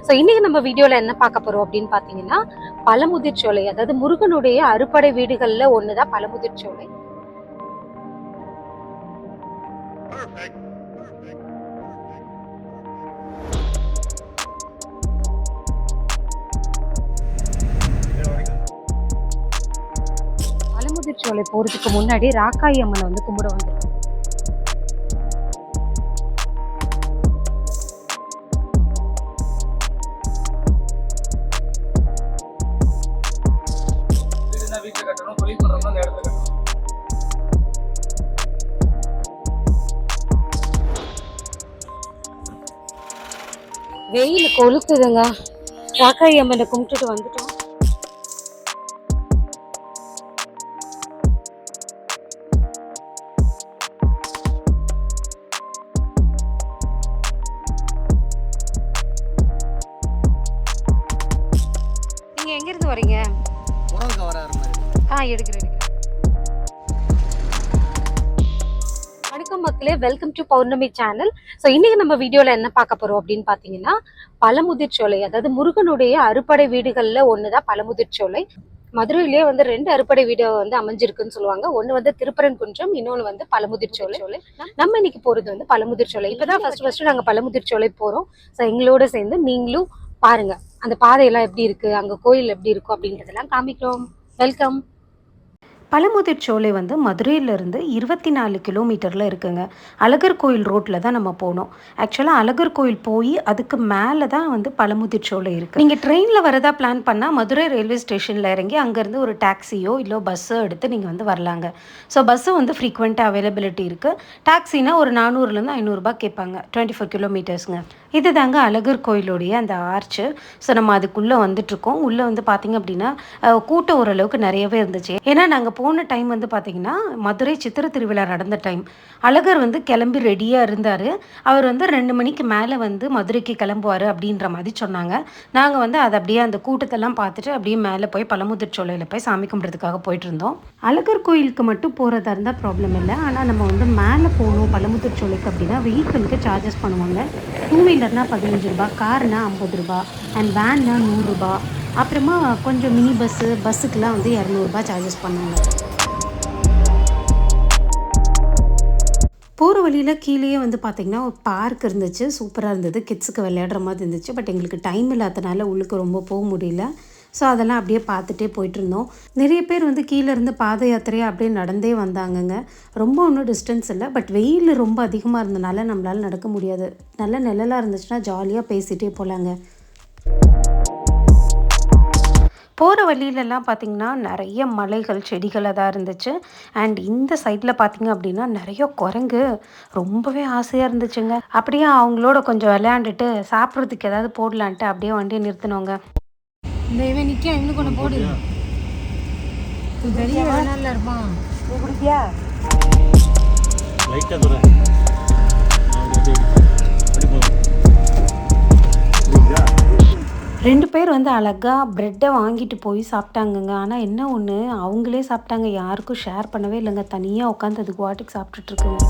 So இன்னைக்கு நம்ம வீடியோல என்ன பார்க்க போறோம் அப்படின்னு பார்த்தீங்கன்னா பழமுதிர்ச்சோலை அதாவது முருகனுடைய அறுபடை வீடுகள்ல ஒண்ணுதான் பழமுதிர்ச்சோலை பழமுதிர்ச்சோலை போறதுக்கு முன்னாடி ராக்காயி அம்மனை வந்து கும்பிட வந்து வெயில் கொளுத்துதுங்க ராக்காயி அம்மனை கும்பிட்டுட்டு வந்துட்டோம். வணக்கம் மக்களே. Welcome to Pournami channel so இன்னைக்கு நம்ம வீடியோவில் என்ன பார்க்க போகிறோம் அப்படின்னு பார்த்தீங்கன்னா பழமுதிர்ச்சோலை அதாவது முருகனுடைய அறுபடை ஒன்று தான் பழமுதிர்ச்சோலை மதுரையிலேயே வந்து ரெண்டு அறுபடை வீடு வந்து அமைஞ்சிருக்குன்னு சொல்லுவாங்க. ஒன்று வந்து திருப்பரங்குன்றம் இன்னொன்று வந்து பழமுதிர்ச்சோலை நம்ம இன்னைக்கு போகிறது வந்து பழமுதிர்ச்சோலை இப்பதான் ஃபர்ஸ்ட் ஃபர்ஸ்ட் பழமுதிர் பழமுதிர்ச்சோலை போகிறோம் ஸோ எங்களோட சேர்ந்து நீங்களும் பாருங்க. அந்த பாதையெல்லாம் எப்படி இருக்குது அங்கே கோயில் எப்படி இருக்கும் அப்படின்றதெல்லாம் காமிக்கிறோம். வெல்கம் பழமுதிர் சோலை வந்து மதுரையிலேருந்து இருபத்தி நாலு கிலோமீட்டரில் இருக்குங்க. அழகர் கோயில் ரோட்டில் தான் நம்ம போனோம். ஆக்சுவலாக அழகர் கோயில் போய் அதுக்கு மேலே தான் வந்து பழமுதிர் சோலை இருக்குது நீங்கள் ட்ரெயினில் வரதா பிளான் பண்ணால் மதுரை ரயில்வே ஸ்டேஷனில் இறங்கி அங்கேருந்து ஒரு டாக்ஸியோ இல்லை பஸ்ஸோ எடுத்து நீங்கள் வந்து வரலாங்க. ஸோ பஸ்ஸு வந்து ஃப்ரீக்வெண்ட்டாக அவைலபிலிட்டி இருக்குது டாக்ஸினா ஒரு நானூறுலேருந்து ஐநூறுரூபா கேட்பாங்க டுவெண்ட்டி ஃபோர் கிலோமீட்டர்ஸுங்க இது தாங்க அழகர் கோயிலுடைய அந்த ஆர்ச்சு ஸோ நம்ம அதுக்குள்ளே வந்துட்டுருக்கோம் உள்ளே வந்து பார்த்திங்க அப்படின்னா கூட்டம் ஓரளவுக்கு நிறையவே இருந்துச்சு. ஏன்னா நாங்கள் போன டைம் வந்து பார்த்திங்கன்னா மதுரை சித்திரை திருவிழா நடந்த டைம் அழகர் வந்து கிளம்பி ரெடியாக இருந்தார். அவர் வந்து ரெண்டு மணிக்கு மேலே வந்து மதுரைக்கு கிளம்புவார் அப்படின்ற மாதிரி சொன்னாங்க. நாங்கள் வந்து அதை அப்படியே அந்த கூட்டத்தெல்லாம் பார்த்துட்டு அப்படியே மேலே போய் பழமுதிர் சோலையில் போய் சாமி கும்பிட்றதுக்காக போயிட்டு இருந்தோம். அழகர் கோயிலுக்கு மட்டும் போகிறதா இருந்தால் ப்ராப்ளம் இல்லை. ஆனால் நம்ம வந்து மேலே போகணும் பழமுதிர் சோலைக்கு அப்படின்னா வெஹிக்கிளுக்கு சார்ஜஸ் பண்ணுவாங்க. டூ வீலர்னால் பதினஞ்சு ரூபா கார்னால் ஐம்பது ரூபா அண்ட் வேன்னா நூறுரூபா அப்புறமா கொஞ்சம் மினி பஸ்ஸு பஸ்ஸுக்கெலாம் வந்து இரநூறுபா சார்ஜஸ் பண்ணாங்க போகிற வழியில் கீழேயே வந்து பார்த்திங்கன்னா ஒரு பார்க் இருந்துச்சு. சூப்பராக இருந்தது. கிட்ஸுக்கு விளையாடுற மாதிரி இருந்துச்சு. பட் எங்களுக்கு டைம் இல்லாதனால உள்ளுக்கு ரொம்ப போக முடியல. ஸோ அதெல்லாம் அப்படியே பார்த்துட்டே போயிட்டு இருந்தோம். நிறைய பேர் வந்து கீழே இருந்து பாத யாத்திரையாக அப்படியே நடந்தே வந்தாங்கங்க. ரொம்ப ஒன்றும் டிஸ்டன்ஸ் இல்லை. பட் வெயில் ரொம்ப அதிகமாக இருந்தனால நம்மளால் நடக்க முடியாது. நல்ல நிழலாக இருந்துச்சுன்னா ஜாலியாக பேசிகிட்டே போகலாங்க போகிற வழியிலலாம் பார்த்திங்கன்னா நிறைய மலைகள் செடிகளாக தான் இருந்துச்சு. அண்ட் இந்த சைடில் பார்த்தீங்க அப்படின்னா நிறைய குரங்கு. ரொம்பவே ஆசையாக இருந்துச்சுங்க. அப்படியே அவங்களோட கொஞ்சம் விளையாண்டுட்டு சாப்பிட்றதுக்கு ஏதாவது போடலான்ட்டு அப்படியே வண்டியை நிறுத்தினோங்க. இந்த இவன் நிக்க இன்னும் கொண்டு போடு. பெரிய வேணால இருப்பான். லைட்டாக ரெண்டு பேர் வந்து அழகாக ப்ரெட்டை வாங்கிட்டு போய் சாப்பிட்டாங்கங்க. ஆனால் என்ன ஒன்று அவங்களே சாப்பிட்டாங்க. யாருக்கும் ஷேர் பண்ணவே இல்லைங்க. தனியாக உட்காந்து அது வாட்டுக்கு சாப்பிட்டுட்டு இருக்குங்க.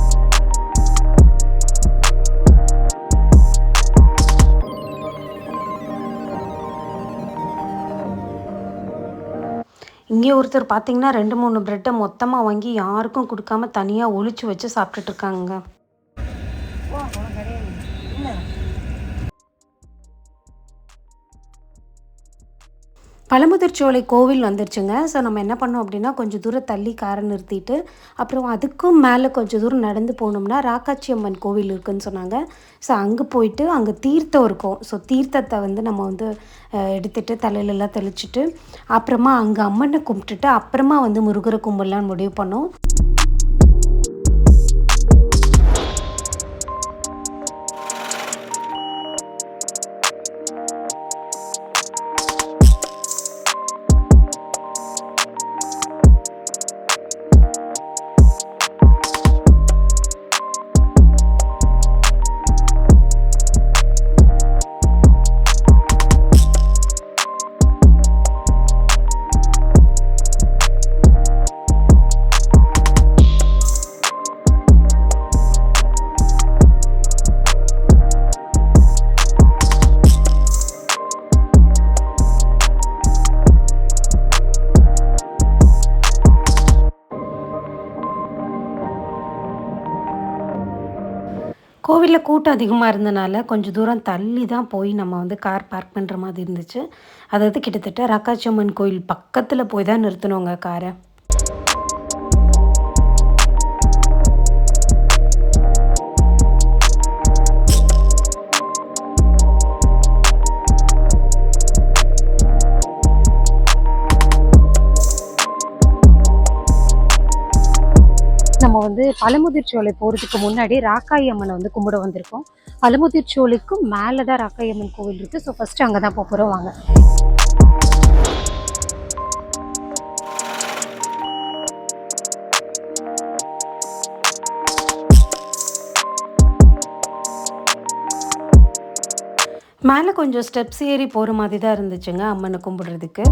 இங்கே ஒருத்தர் பார்த்தீங்கன்னா ரெண்டு மூணு ப்ரெட்டை மொத்தமாக வாங்கி யாருக்கும் கொடுக்காம தனியாக ஒழிச்சு வச்சு சாப்பிட்டுட்டு பழமுதிர்ச்சோலை கோவில் வந்துருச்சுங்க. ஸோ நம்ம என்ன பண்ணோம் அப்படின்னா கொஞ்சம் தூரம் தள்ளி காரை நிறுத்திட்டு அப்புறம் அதுக்கும் மேலே கொஞ்சம் தூரம் நடந்து போனோம்னா ராக்காச்சி அம்மன் கோவில் இருக்குன்னு சொன்னாங்க. ஸோ அங்கே போயிட்டு அங்கே தீர்த்தம் இருக்கும். ஸோ தீர்த்தத்தை வந்து நம்ம வந்து எடுத்துகிட்டு தலையிலெல்லாம் தலையிலலாம் அப்புறமா அங்கே அம்மனை கும்பிட்டுட்டு அப்புறமா வந்து முருகரை கும்பிடலான்னு முடிவு பண்ணோம். கோவிலில் கூட்டம் அதிகமாக இருந்தனால கொஞ்சம் தூரம் தள்ளி தான் போய் நம்ம வந்து கார் பார்க் பண்ணுற மாதிரி இருந்துச்சு. அதாவது கிட்டத்தட்ட ரக்காச்சம்மன் கோயில் பக்கத்தில் போய் தான் நிறுத்தினோங்க காரை. பழமுதிர்ச்சோலை சோலை போகிறதுக்கு முன்னாடி ராக்காயி அம்மனை வந்து கும்பிட வந்திருக்கோம். பழமுதிர்ச்சோலைக்கும் மேலே தான் ராக்காயி அம்மன் கோவில் இருக்குது ஸோ ஃபஸ்ட்டு அங்கே தான் போக போகிறோம் வாங்க. மேலே கொஞ்சம் ஸ்டெப்ஸ் ஏறி போகிற மாதிரி தான் இருந்துச்சுங்க அம்மனை கும்பிடுறதுக்கு.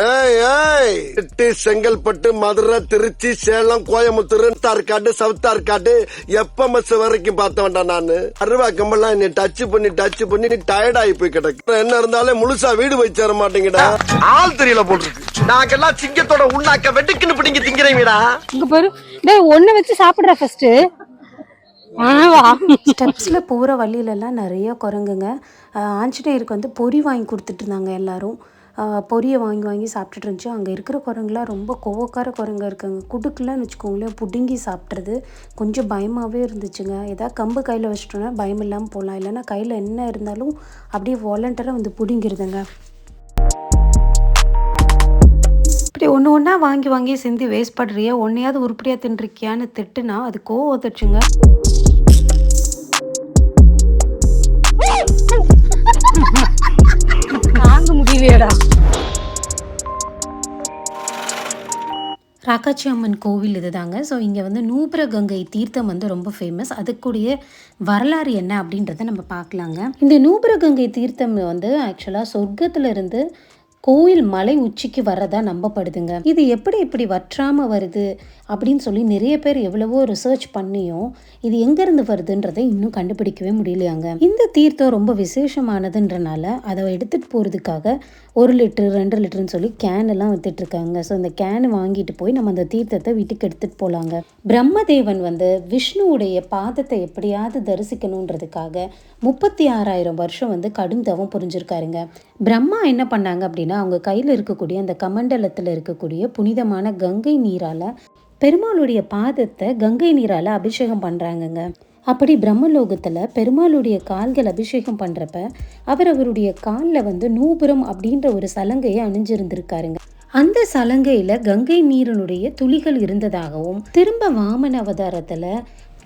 ஏய் ஏய்! திருச்சி, செங்கல்பட்டு மதுரை திருச்சி சேலம் கோயம்புத்தூர் தார்காடு சவுத்தார்காடு எப்ப மஸ் வரைக்கும் பார்த்தவன்டா நானு. அருவா கம்பெல்லாம் நீ டச் பண்ணி டச் பண்ணி நீ டயர்ட் ஆகி போய் கிடக்கு. என்ன இருந்தாலும் முழுசா வீடு போய் சேர மாட்டேங்கடா. ஆள் தெரியல போட்டுருக்கு. நாங்கெல்லாம் சிங்கத்தோட உண்ணாக்க வெட்டுக்குன்னு பிடிங்க திங்கிறீங்கடா. இங்கே பாரு. டேய் ஒன்று வச்சு சாப்பிட்ற ஃபஸ்ட்டு ஆவா ஸ்டெப்ஸில் போகிற வழியிலலாம் நிறைய குரங்குங்க. ஆஞ்சநேயருக்கு வந்து பொரி வாங்கி கொடுத்துட்டு இருந்தாங்க எல்லாரும். பொரியை வாங்கி வாங்கி சாப்பிட்டுட்டு இருந்துச்சு. அங்கே இருக்கிற குரங்குலாம் ரொம்ப கோவக்கார குரங்கா இருக்காங்க. குடுக்கலன்னு வச்சுக்கோங்களேன் புடுங்கி சாப்பிட்றது கொஞ்சம் பயமாகவே இருந்துச்சுங்க. ஏதாவது கம்பு கையில் வச்சிட்டோன்னா பயம் இல்லாமல் போகலாம் இல்லைன்னா கையில் என்ன இருந்தாலும் அப்படியே வாலண்டராக வந்து பிடுங்கிருதுங்க. இப்படி ஒன்று ஒன்றா வாங்கி வாங்கி சிந்தி வேஸ்ட் பண்ணுறிய ஒன்றையாவது உருப்படியாக தின்றிருக்கியான்னு திட்டுனா அது கோவம் வந்துச்சுங்க தாங்க ராக்காச்சி அம்மன் கோவில் இதுதாங்க. ஸோ இங்கே வந்து நூபுர கங்கை தீர்த்தம் வந்து ரொம்ப ஃபேமஸ் அதுக்குடைய வரலாறு என்ன அப்படின்றத நம்ம பார்க்கலாங்க. இந்த நூபுர கங்கை தீர்த்தம் வந்து ஆக்சுவலாக சொர்க்கத்துல இருந்து கோயில் மலை உச்சிக்கு வர்றதா நம்பப்படுதுங்க. இது எப்படி இப்படி வற்றாமல் வருது அப்படின்னு சொல்லி நிறைய பேர் எவ்வளவோ ரிசர்ச் பண்ணியும் இது எங்கேருந்து வருதுன்றதை இன்னும் கண்டுபிடிக்கவே முடியலையாங்க. இந்த தீர்த்தம் ரொம்ப விசேஷமானதுன்றனால அதை எடுத்துகிட்டு போகிறதுக்காக ஒரு லிட்டரு ரெண்டு லிட்டருன்னு சொல்லி கேன் எல்லாம் ஸோ அந்த கேன் வாங்கிட்டு போய் நம்ம அந்த தீர்த்தத்தை வீட்டுக்கு எடுத்துகிட்டு போகலாங்க பிரம்மதேவன் வந்து விஷ்ணுவுடைய பாதத்தை எப்படியாவது தரிசிக்கணுன்றதுக்காக முப்பத்தி ஆறாயிரம் வருஷம் வந்து கடும் தவம் புரிஞ்சிருக்காருங்க. பிரம்மா என்ன பண்ணாங்க அப்படின்னா அவங்க கையில் இருக்கக்கூடிய அந்த கமண்டலத்தில் இருக்கக்கூடிய புனிதமான கங்கை நீரால் பெருமாளுடைய பாதத்தை கங்கை நீரால் அபிஷேகம் பண்ணுறாங்கங்க அப்படி பிரம்மலோகத்தில் பெருமாளுடைய கால்கள் அபிஷேகம் பண்ணுறப்ப அவர் அவருடைய காலில் வந்து நூபுரம் அப்படின்ற ஒரு சலங்கையை அணிஞ்சிருந்திருக்காருங்க. அந்த சலங்கையில் கங்கை நீரனுடைய துளிகள் இருந்ததாகவும் திரும்ப வாமன அவதாரத்தில்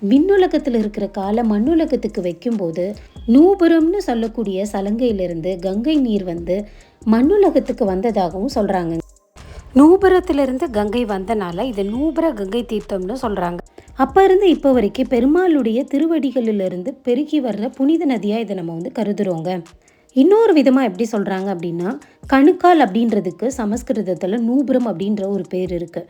விண்ணுலகத்தில் இருக்கிற காலை மண்ணுலகத்துக்கு வைக்கும்போது நூபுரம்னு சொல்லக்கூடிய சலங்கையிலிருந்து கங்கை நீர் வந்து மண்ணுலகத்துக்கு வந்ததாகவும் சொல்கிறாங்க நூபுரத்திலிருந்து கங்கை வந்தனால இது நூபுர கங்கை தீர்த்தம்னு சொல்கிறாங்க அப்போ இருந்து இப்போ வரைக்கும் பெருமாளுடைய திருவடிகளிலிருந்து பெருகி வர்ற புனித நதியாக இதை நம்ம வந்து கருதுறோங்க. இன்னொரு விதமாக எப்படி சொல்கிறாங்க அப்படின்னா கணுக்கால் அப்படின்றதுக்கு சமஸ்கிருதத்தில் நூபுரம் அப்படின்ற ஒரு பேர் இருக்குது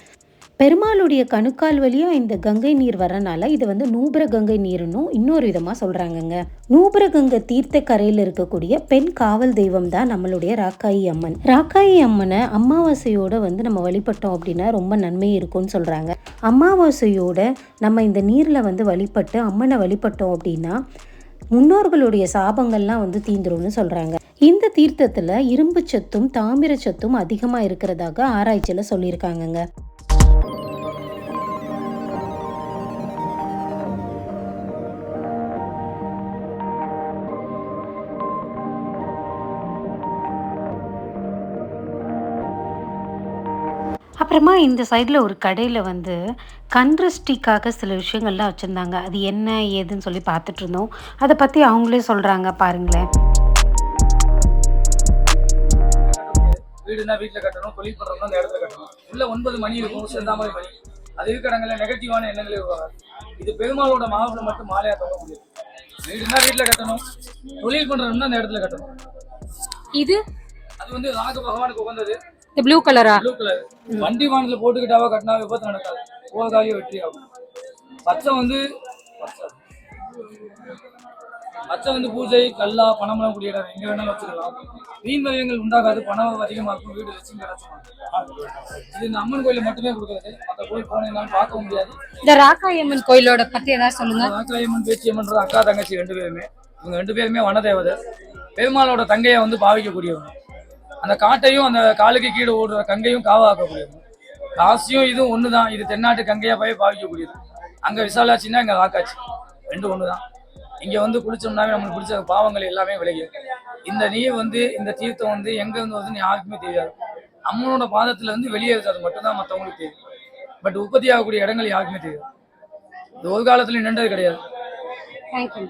பெருமாளுடைய கணுக்கால் வழியாக இந்த கங்கை நீர் வரனால இது வந்து நூபுர கங்கை நீருன்னும் இன்னொரு விதமாக சொல்கிறாங்கங்க நூபுர கங்கை தீர்த்த கரையில் இருக்கக்கூடிய பெண் காவல் தெய்வம் தான் நம்மளுடைய ராக்காயி அம்மன். ராக்காயி அம்மனை அமாவாசையோட வந்து நம்ம வழிபட்டோம் அப்படின்னா ரொம்ப நன்மை இருக்கும்னு சொல்கிறாங்க அமாவாசையோட நம்ம இந்த நீரில் வந்து வழிபட்டு அம்மனை வழிபட்டோம் அப்படின்னா முன்னோர்களுடைய சாபங்கள்லாம் வந்து தீந்துரும்னு சொல்கிறாங்க இந்த தீர்த்தத்தில் இரும்பு சத்தும் தாமிர சத்தும் அதிகமாக இருக்கிறதாக ஆராய்ச்சியில் சொல்லியிருக்காங்கங்க. அப்புறமா இந்த சைடில் ஒரு கடையில் வந்து கண்ட்ரஸ்டிக்காக சில விஷயங்கள்லாம் வச்சுருந்தாங்க. அது என்ன ஏதுன்னு சொல்லி பார்த்துட்டு இருந்தோம். அதை பற்றி அவங்களே சொல்கிறாங்க பாருங்களேன். வீடுனா வீட்டுல கட்டணும் தொழில் பண்றோம்னா அந்த இடத்துல கட்டணும். உள்ள ஒன்பது மணி இருக்கும் செந்தாமரை மணி. அது இருக்கிற இடங்கள்ல நெகட்டிவான எண்ணங்களே உருவாகாது. இது பெருமாளோட மாவுல மட்டும் மாலையா தொங்க முடியும் வீடுனா வீட்டுல கட்டணும் தொழில் பண்றோம்னா அந்த இடத்துல கட்டணும். இது? அது வந்து ராக பகவானுக்கு உகந்தது. இந்த ப்ளூ கலரா ப்ளூ கலர் வண்டி வானத்துல போட்டுக்கிட்டாவா கட்டினா விபத்து நடக்காது. போகாலியோ வெற்றி ஆகும். பச்சை வந்து பச்சை. வந்து பூஜை கல்லா பணமெல்லாம் கூடிய இடம். எங்க வேணாலும் வச்சுக்கலாம். வீண் விரயங்கள் உண்டாகாது. பணம் அதிகமா இருக்கும். வீடு லட்சுமி கிடைச்சுமா இது இந்த அம்மன் கோயில மட்டுமே கொடுக்குறது. மற்ற கோயில் போனீங்கன்னாலும் பார்க்க முடியாது. இந்த ராக்காயம்மன் கோயிலோட பத்தி ஏதாவது சொல்லுங்க. ராக்காயம்மன் பேச்சியம்மன்றது அக்கா தங்கச்சி ரெண்டு பேருமே. இவங்க ரெண்டு பேருமே வனதேவதை. பெருமாளோட தங்கையை வந்து பாவிக்கக்கூடியவங்க. அந்த காட்டையும் அந்த காலுக்கு கீழே ஓடுற கங்கையும் காவாக்கக்கூடியவங்க காசியும் இதுவும் ஒண்ணுதான். இது தென்னாட்டு கங்கையா போய் பாவிக்கக்கூடியது. அங்க விசாலாட்சின்னா இங்க ராக்காட்சி ரெண்டும் ஒண்ணுதான். இங்க வந்து குளிச்சோம்னாவே நம்மளுக்கு பிடிச்ச பாவங்கள் எல்லாமே விலகிடும். இந்த நீர் வந்து இந்த தீர்த்தம் வந்து எங்க இருந்து வருதுன்னு யாருக்குமே தெரியாது. அம்மனோட பாதத்துல இருந்து வெளியேறது அது மட்டும்தான் மத்தவங்களுக்கு தெரியும். பட் உற்பத்தி ஆகக்கூடிய இடங்கள் யாருக்குமே தெரியாது. இது ஒரு காலத்துல நின்றது கிடையாது. தேங்க்யூ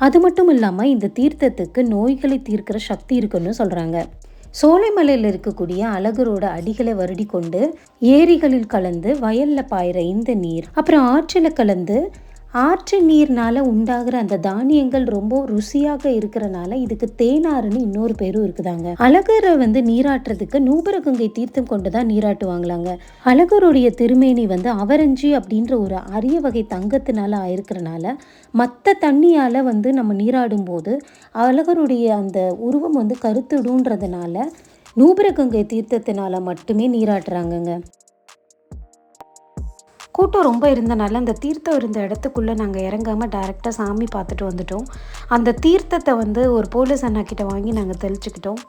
அது மட்டும் இல்லாமல் இந்த தீர்த்தத்துக்கு நோய்களை தீர்க்கிற சக்தி இருக்குன்னு சொல்கிறாங்க சோலைமலையில் இருக்கக்கூடிய அழகரோட அடிகளை வருடி கொண்டு ஏரிகளில் கலந்து வயலில் பாயிற இந்த நீர் அப்புறம் ஆற்றில் கலந்து ஆற்று நீர்னால் உண்டாகிற அந்த தானியங்கள் ரொம்ப ருசியாக இருக்கிறனால இதுக்கு தேனாறுன்னு இன்னொரு பேரும் இருக்குதாங்க. அழகரை வந்து நீராட்டுறதுக்கு நூபரகங்கை தீர்த்தம் கொண்டு தான் நீராட்டுவாங்களாங்க. அழகருடைய திருமேனி வந்து அவரஞ்சி அப்படின்ற ஒரு அரிய வகை தங்கத்தினால ஆயிருக்கிறனால மற்ற தண்ணியால் வந்து நம்ம நீராடும் போது அழகருடைய அந்த உருவம் வந்து கருத்துடுன்றதுனால நூபரகங்கை தீர்த்தத்தினால மட்டுமே நீராட்டுறாங்கங்க. கூட்டம் ரொம்ப இருந்தனால அந்த தீர்த்தம் இருந்த இடத்துக்குள்ளே நாங்கள் இறங்காமல் டைரெக்டாக சாமி பார்த்துட்டு வந்துட்டோம். அந்த தீர்த்தத்தை வந்து ஒரு போலீஸ் அண்ணா கிட்ட வாங்கி நாங்கள் தெளிச்சுக்கிட்டோம்.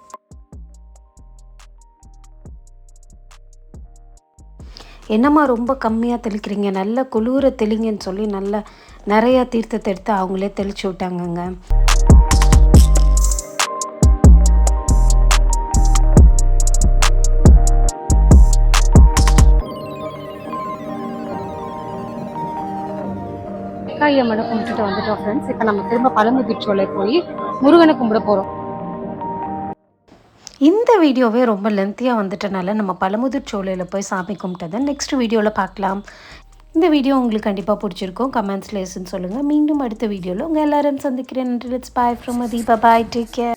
என்னம்மா ரொம்ப கம்மியாக தெளிக்கிறீங்க? நல்ல குளிர தெளிங்கன்னு சொல்லி நல்ல நிறையா தீர்த்தத்தை எடுத்து அவங்களே தெளிச்சு விட்டாங்கங்க. ராக்காயம்மனை கும்பிட்டுட்டு வந்துட்டோம் ஃப்ரெண்ட்ஸ் இப்போ நம்ம திரும்ப பழமுதிர்ச்சோலை போய் முருகனை கும்பிட போகிறோம் இந்த வீடியோவே ரொம்ப லென்த்தியாக வந்துட்டனால நம்ம பழமுதிர் சோலையில் போய் சாமி கும்பிட்டதை நெக்ஸ்ட் வீடியோவில் பார்க்கலாம். இந்த வீடியோ உங்களுக்கு கண்டிப்பாக பிடிச்சிருக்கும். கமெண்ட்ஸ் லேஸ்ன்னு சொல்லுங்கள் மீண்டும் அடுத்த வீடியோவில் உங்கள் எல்லாரும் சந்திக்கிறேன். நன்றி. Let's bye from Adeeba bye take care